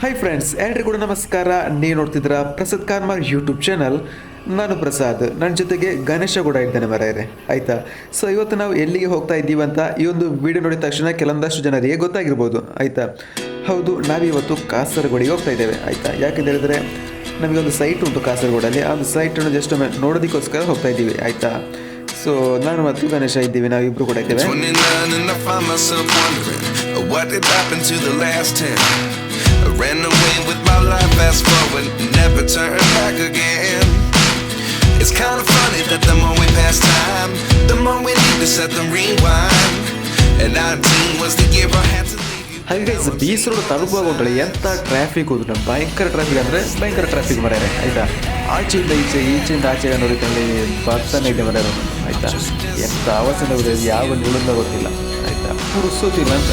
Hi friends ಎಲ್ರಿಗೂ ನಮಸ್ಕಾರ. ನೀವು ನೋಡ್ತಿದ್ರ ಪ್ರಸಾದ್ ಕಾರ್ಮಾರ್ ಯೂಟ್ಯೂಬ್ ಚಾನಲ್ ನಾನು ಪ್ರಸಾದ್. ನನ್ನ ಜೊತೆಗೆ ಗಣೇಶ ಕೂಡ ಇದ್ದೇನೆ ಮರೆಯರೆ. ಆಯಿತಾ? ಸೊ ಇವತ್ತು ನಾವು ಎಲ್ಲಿಗೆ ಹೋಗ್ತಾ ಇದ್ದೀವಿ ಅಂತ ಈ ಒಂದು ವಿಡಿಯೋ ನೋಡಿದ ತಕ್ಷಣ ಕೆಲವೊಂದಷ್ಟು ಜನರಿಗೆ ಗೊತ್ತಾಗಿರ್ಬೋದು. ಆಯಿತಾ? ಹೌದು, ನಾವಿವತ್ತು ಕಾಸರಗೋಡಿಗೆ ಹೋಗ್ತಾ ಇದ್ದೇವೆ. ಆಯ್ತಾ? ಯಾಕೆಂತ ಹೇಳಿದ್ರೆ ನಮಗೆ ಒಂದು ಸೈಟ್ ಉಂಟು ಕಾಸರಗೋಡಲ್ಲಿ. ಆ ಒಂದು ಸೈಟನ್ನು ಜಸ್ಟ್ ಒಮ್ಮೆ ನೋಡೋದಕ್ಕೋಸ್ಕರ ಹೋಗ್ತಾ ಇದ್ದೀವಿ. ಆಯಿತಾ? ಸೊ ನಾನು ಮತ್ತು ಗಣೇಶ ಇದ್ದೀವಿ. ನಾವಿಬ್ರು ಕೂಡ ಇದ್ದೇವೆ. Ran away with my life, fast forward, never turn back again. It's kind of funny that the more we pass time, the more we need to set them rewind. And 19 was the year I had to leave you. ಹಾಗೆ guys ಬೀಸ್ road ಉಂಟಲ್ಲ ಎಂಥ traffic ಹೋದ್ರೆ ಭಯಂಕರ traffic ಅಂದರೆ ಭಯಂಕರ traffic ಮರ್ಯಾರೆ ಆಯಿತಾ ಆಚೆಯಿಂದ ಈಚೆ ಈಚೆಯಿಂದ ಆಚೆಗೆ ನೋಡಿದಲ್ಲಿ ಬರ್ತಾನೆ ಇದೆ ಮರ್ಯಾರ ಆಯಿತಾ ಎಂಥ ಅವಸ್ಥೆ ಯಾವ ನಿಲ್ಲುಂದ ಗೊತ್ತಿಲ್ಲ ಆಯಿತಾ ಹುಡುಸೋತಿಲ್ಲ ಅಂತ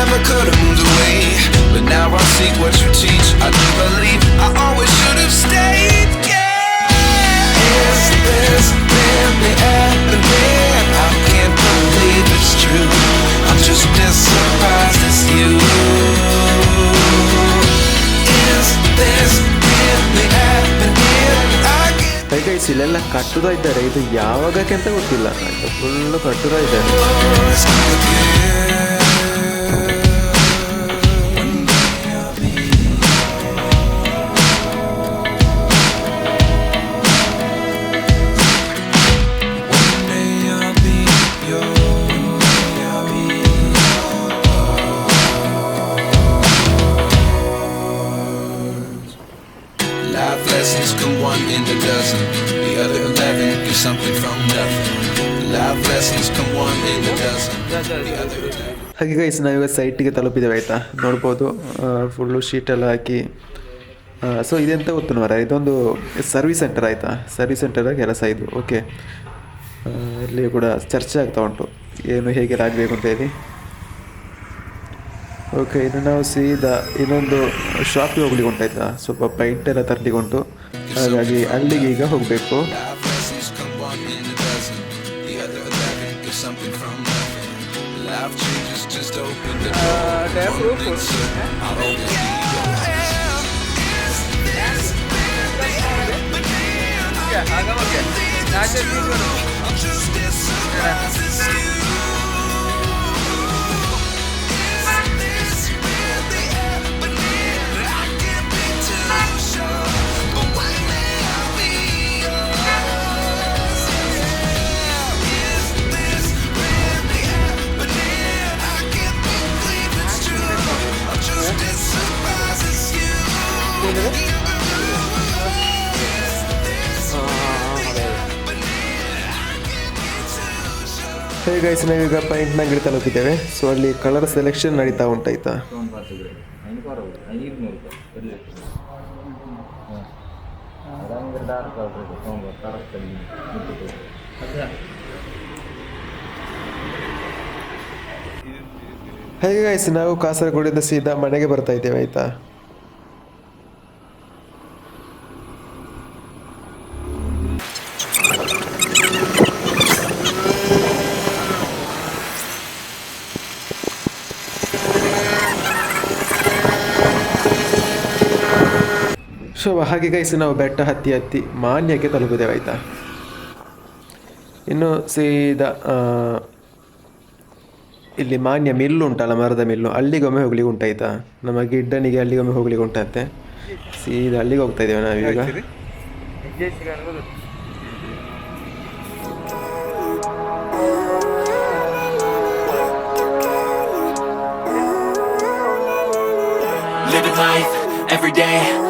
never could have moved away. But now I see what you teach. I do believe I always should have stayed. Yeah. Is this really happening? I can't believe it's true. I'm just as surprised as you. Is this really happening? ಕೈ guys ಇಲ್ಲೆಲ್ಲ ಕಟ್ಟುತ್ತಾ ಇದ್ದಾರೆ ಇದು ಯಾವಾಗಕ್ಕೆ ಅಂತ ಗೊತ್ತಿಲ್ಲ full ಕಟ್ಟುತ್ತಾ ಇದ್ದಾರೆ Life lessons come one in a dozen. The other eleven get something from nothing. Life lessons come one in a dozen. The other eleven. ಹಾಗೆ ಗೈಸ್ ನಾವೀಗ ಸೈಟಿಗೆ ತಲುಪಿದ್ದೇವೆ, ಆಯಿತಾ? ನೋಡ್ಬೋದು. ಫುಲ್ಲು ಶೀಟೆಲ್ಲ ಹಾಕಿ. ಸೊ ಇದೆಂತ ಗೊತ್ತು ಮರ ಇದೊಂದು ಸರ್ವಿಸ್ ಸೆಂಟರ್ ಆಯಿತಾ? ಸರ್ವಿಸ್ ಸೆಂಟರ್ ಕೆಲಸ ಇದು. ಓಕೆ ಇಲ್ಲಿ ಕೂಡ ಚರ್ಚೆ ಆಗ್ತಾ ಉಂಟು. ಏನು ಹೇಗೆಲ್ಲ ಆಗಬೇಕು ಅಂತ ಹೇಳಿ. ಓಕೆ ಇನ್ನು ನಾವು ಸೀದಾ ಇನ್ನೊಂದು ಶಾಪಿಗೆ ಹೋಗ್ಲಿಕ್ಕೆ ಉಂಟಾಯ್ತಾ ಸ್ವಲ್ಪ ಪೈಂಟ್ ಎಲ್ಲ ತರ್ಲಿಕ್ಕೆ ಉಂಟು. ಹಾಗಾಗಿ ಅಲ್ಲಿಗೆ ಈಗ ಹೋಗಬೇಕು. life changes just open the door. Uh, that's real. I always Yeah, I know, okay. Now I just ಹೇಗೆ ಗೈಸ್ ನಾವೀಗ ಪೈಂಟ್ನ ಗಿಡ ತಲುಪಿದ್ದೇವೆ. ಸೊ ಅಲ್ಲಿ ಕಲರ್ ಸೆಲೆಕ್ಷನ್ ನಡೀತಾ ಉಂಟಾಯ್ತಾ? ಹೇಗೆ ಗೈಸ್ ನಾವು ಕಾಸರಗೋಡಿಂದ ಸೀದಾ ಮನೆಗೆ ಬರ್ತಾ ಇದ್ದೇವೆ, ಆಯ್ತಾ? ಸೊ ಹಾಗೆ ಗೈಸ್ ನಾವು ಬೆಟ್ಟ ಹತ್ತಿ ಹತ್ತಿ ಮಾನ್ಯಕ್ಕೆ ತಲುಪಿದ್ದೇವೆ ಆಯ್ತಾ? ಇನ್ನು ಸೀದಾ ಇಲ್ಲಿ ಮಾನ್ಯ ಮಿಲ್ಲು ಉಂಟಲ್ಲ ಮರದ ಮಿಲ್ಲು ಅಲ್ಲಿಗೊಮ್ಮೆ ಹೋಗ್ಲಿಕ್ಕೆ ಉಂಟಾಯ್ತಾ ನಮ್ಮ ಗಿಡ್ಡನಿಗೆ ಅಲ್ಲಿಗೊಮ್ಮೆ ಹೋಗ್ಲಿಕ್ಕೆ ಉಂಟಂತೆ ಸೀದಾ ಅಲ್ಲಿಗೆ ಹೋಗ್ತಾ ಇದ್ದೇವೆ ನಾವೀಗ. every day,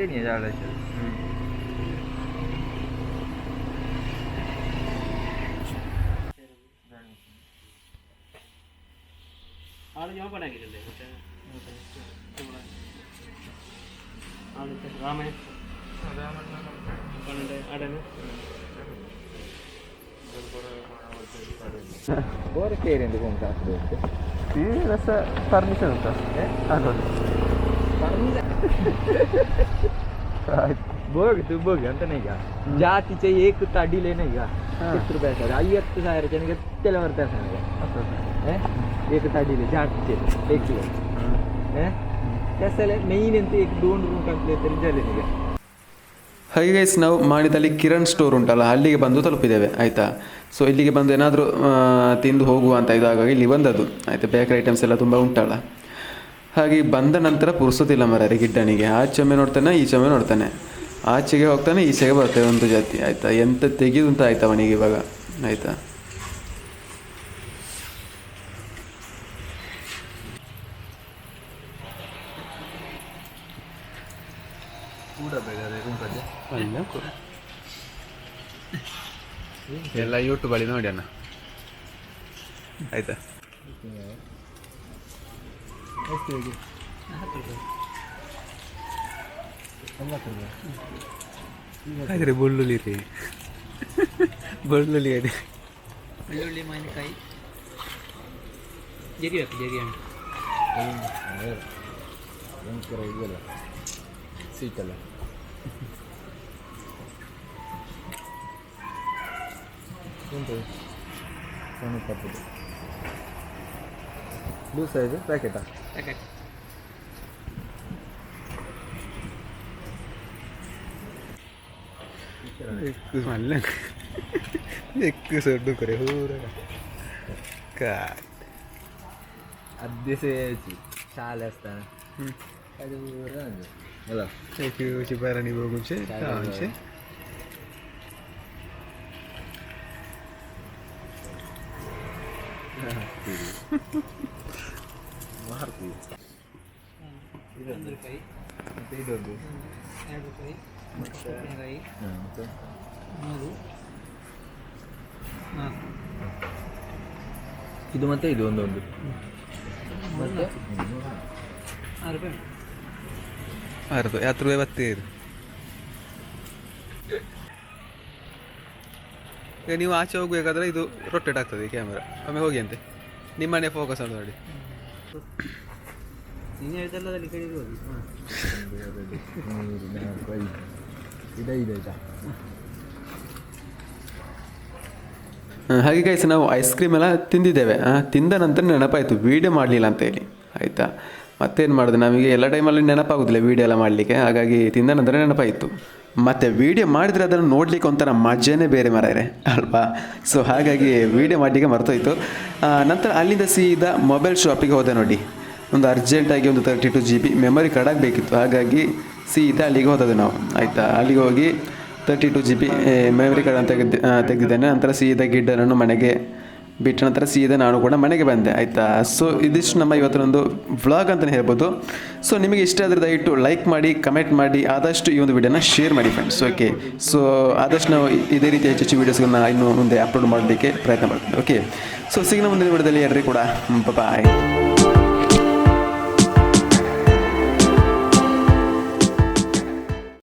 ഒറ്റ ഇനി ഒരാളെ ആൾ ഞാൻ പടാക്കിയിട്ടില്ലേ മറ്റേ ആദ്യത്തെ രാമനെ പണ്ട് അടന് ಬೋರಕ್ಕೆ ಏರಿಯಂದು ಕೊಂಡ್ರೆ ರಸ ಪರ್ಮಿಷನ್ ಉಂಟಾ ಅದೊಂದು ಬೋಗದು ಬೋಗಿ ಅಂತಾನೆ ಈಗ? ಜಾತಿ ಚೈ ಏಕುತ್ತ ಅಡಿಲೇನೆ ಈಗ? ಹತ್ತು ರೂಪಾಯಿ ಐವತ್ತು ಸಾವಿರ ಜನಕ್ಕೆ ಎತ್ತೆಲ್ಲ ಬರ್ತಾರೆ ನನಗೆ ಏಕ ತಡಿಲೆ ಜಾತಿ ಚೈ ಏಕಿಲೆ ಎಸ್ಸಲೆ ಮೈನ್ ಅಂತ ಏಕ್ ದೋಂಡು ರೂಮ್ ಕಂಪ್ಲೇಂಟ್ ಇದ್ದಾರೆ ನಿಮಗೆ? ಗೈಸ್ ನಾವು ಮಾಡಿದಲ್ಲಿ ಕಿರಣ್ ಸ್ಟೋರ್ ಉಂಟಲ್ಲ ಅಲ್ಲಿಗೆ ಬಂದು ತಲುಪಿದ್ದೇವೆ ಆಯಿತಾ? ಸೊ ಇಲ್ಲಿಗೆ ಬಂದು ಏನಾದರೂ ತಿಂದು ಹೋಗುವ ಅಂತ ಇದಾಗ ಇಲ್ಲಿ ಬಂದದ್ದು. ಆಯಿತಾ ಬೇಕರಿ ಐಟಮ್ಸ್ ಎಲ್ಲ ತುಂಬ ಉಂಟಲ್ಲ? ಹಾಗೆ ಬಂದ ನಂತರ ಪುರ್ಸೋತಿಲ್ಲ ಮರ ಗಿಡ್ಡನಿಗೆ ಆಚೆಮೆ ನೋಡ್ತಾನೆ ಈಚೆಮೆ ನೋಡ್ತಾನೆ. ಆಚೆಗೆ ಹೋಗ್ತಾನೆ ಈಚೆಗೆ ಬರ್ತಾನೆ ಒಂದು ಜಾತಿ. ಆಯಿತಾ? ಎಂತ ತೆಗೆದು ಅಂತ ಆಯ್ತಾ ಅವನಿಗೆ ಇವಾಗ? ಆಯಿತಾ? ಎಲ್ಲ ಯೂಟ್ಯೂಬಲ್ಲಿ ನೋಡಿ ಅಣ್ಣ. ಆಯ್ತಾ? ಹಾಗಾದ್ರೆ ಬೆಳ್ಳುಳ್ಳಿ ರೀ ಬೆಳ್ಳುಳ್ಳಿ ಅದೇ ಬೆಳ್ಳುಳ್ಳಿ ಮಾವಿನಕಾಯಿ ಜರಿ ಹಾಕಿ ಜರಿ ಹಣ್ಣು ಭಯಂಕರ ಇದೆಯಲ್ಲ ಸೀಟಲ್ಲ ಎಂತ ಸಣ್ಣ ಕಪ್ಪದು ಬ್ಲೂ ಸೈಜ್ ಪ್ಯಾಕೆಟಾ এক এক നല്ല എക്ക് സെഡും കുറേ ഹൂറ അതിശയിച്ചു ചാല ൂശി പറഞ്ഞു പോകും ശരി ശരി ನಾಲ್ಕು. ಇದು ಮತ್ತೆ ಇದು ಒಂದೊಂದು. ಮತ್ತೆ? ಆರು ಹತ್ತು ರೂಪಾಯಿ ಈಗ ನೀವು ಆಚೆ ಹೋಗಬೇಕಾದ್ರೆ ಇದು ರೊಟೇಟ್ ಆಗ್ತದೆ ಕ್ಯಾಮ್ರಾ ಒಮ್ಮೆ ಹೋಗಿ ಅಂತೆ. ನಿಮ್ಮನೆ ಫೋಕಸ್ ಅಂತ ನೋಡಿ. ಹಾಗೆ ಗೈಸ್ ನಾವು ಐಸ್ ಕ್ರೀಮ್ ಎಲ್ಲ ತಿಂದಿದ್ದೇವೆ. ತಿಂದ ನಂತರ ನೆನಪಾಯಿತು. ವೀಡಿಯೋ ಮಾಡಲಿಲ್ಲ ಅಂತ ಹೇಳಿ. ಆಯಿತಾ? ಮತ್ತೇನು ಮಾಡೋದು? ನಮಗೆ ಎಲ್ಲ ಟೈಮಲ್ಲಿ ನೆನಪಾಗೋದಿಲ್ಲ ವೀಡಿಯೋ ಎಲ್ಲ ಮಾಡಲಿಕ್ಕೆ. ಹಾಗಾಗಿ ತಿಂದ ನಂತರ ನೆನಪಾಯಿತು. ಮತ್ತು ವೀಡಿಯೋ ಮಾಡಿದರೆ ಅದನ್ನು ನೋಡಲಿಕ್ಕೆ ಒಂಥರ ಮಜಾನೇ ಬೇರೆ ಮರಾರೆ ಅಲ್ವಾ? ಸೊ ಹಾಗಾಗಿ ವೀಡಿಯೋ ಮಾಡಲಿಕ್ಕೆ ಮರ್ತೋಯ್ತು. ನಂತರ ಅಲ್ಲಿಂದ ಸೀದಾ ಮೊಬೈಲ್ ಶಾಪಿಗೆ ಹೋದೆ ನೋಡಿ. ಒಂದು ಅರ್ಜೆಂಟಾಗಿ ಒಂದು thirty two G B memory card ಆಗಬೇಕಿತ್ತು. ಹಾಗಾಗಿ ಸೀದಾ ಅಲ್ಲಿಗೆ ಹೋದದ್ದು ನಾವು. ಆಯಿತಾ? ಅಲ್ಲಿಗೆ ಹೋಗಿ thirty two G B memory card ಅಂತ ತೆಗೆದು ತೆಗೆದಿದ್ದೇನೆ. ನಂತರ ಸೀದಾ ಗಿಡ್ಡನನ್ನು ಮನೆಗೆ ಬಿಟ್ಟ ನಂತರ ಸೀದಾ ನಾನು ಕೂಡ ಮನೆಗೆ ಬಂದೆ, ಆಯಿತಾ? ಸೊ ಇದಿಷ್ಟು ನಮ್ಮ ಇವತ್ತೊಂದು ವ್ಲಾಗ್ ಅಂತಲೇ ಹೇಳ್ಬೋದು. ಸೊ ನಿಮಗೆ ಇಷ್ಟ ಆದರೆ ದಯವಿಟ್ಟು ಲೈಕ್ ಮಾಡಿ ಕಮೆಂಟ್ ಮಾಡಿ, ಆದಷ್ಟು ಈ ಒಂದು ವಿಡಿಯೋನ ಶೇರ್ ಮಾಡಿ ಫ್ರೆಂಡ್ಸ್ ಓಕೆ ಸೊ ಆದಷ್ಟು ನಾವು ಇದೇ ರೀತಿ ಹೆಚ್ಚು ಹೆಚ್ಚು ವೀಡಿಯೋಸ್ಗಳನ್ನ ಇನ್ನು ಮುಂದೆ ಅಪ್ಲೋಡ್ ಮಾಡಲಿಕ್ಕೆ ಪ್ರಯತ್ನ ಮಾಡ್ತೀನಿ. ಓಕೆ ಸೊ ಸಿಗ್ನ ಮುಂದಿನ ವಿಡಿಯೋದಲ್ಲಿ ಎಲ್ಲರಿಗೂ ಕೂಡ ಬಾಯ್